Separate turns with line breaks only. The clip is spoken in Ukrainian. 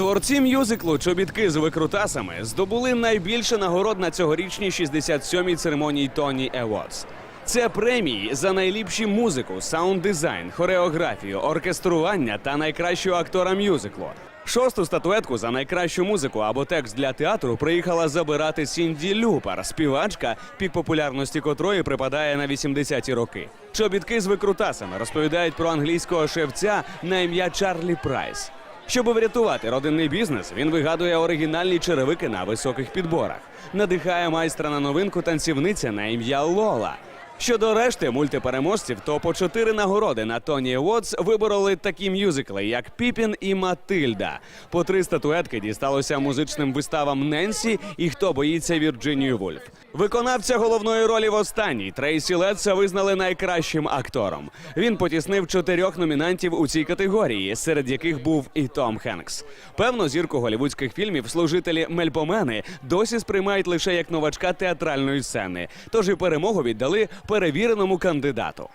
Творці мюзиклу Чобітки з викрутасами здобули найбільше нагород на цьогорічній 67-й церемонії Тоні Awards. Це премії за найліпші музику, саунд-дизайн, хореографію, оркестрування та найкращого актора мюзиклу. Шосту статуетку за найкращу музику або текст для театру приїхала забирати Сінді Люпар, співачка, пік популярності котрої припадає на 80-ті роки. Чобітки з викрутасами розповідають про англійського шевця на ім'я Чарлі Прайс. Щоб врятувати родинний бізнес, він вигадує оригінальні черевики на високих підборах. Надихає майстра на новинку танцівниця на ім'я Лола. Щодо решти мультипереможців, то по чотири нагороди на Тоні Awards вибороли такі мюзикли, як Піпін і Матильда. По три статуетки дісталося музичним виставам Ненсі і Хто боїться Вірджинію Вульф. Виконавця головної ролі в останній Трейсі Летса визнали найкращим актором. Він потіснив чотирьох номінантів у цій категорії, серед яких був і Том Хенкс. Певно, зірку голівудських фільмів служителі Мельпомени досі сприймають лише як новачка театральної сцени. Тож і перемогу віддали перевіреному кандидату.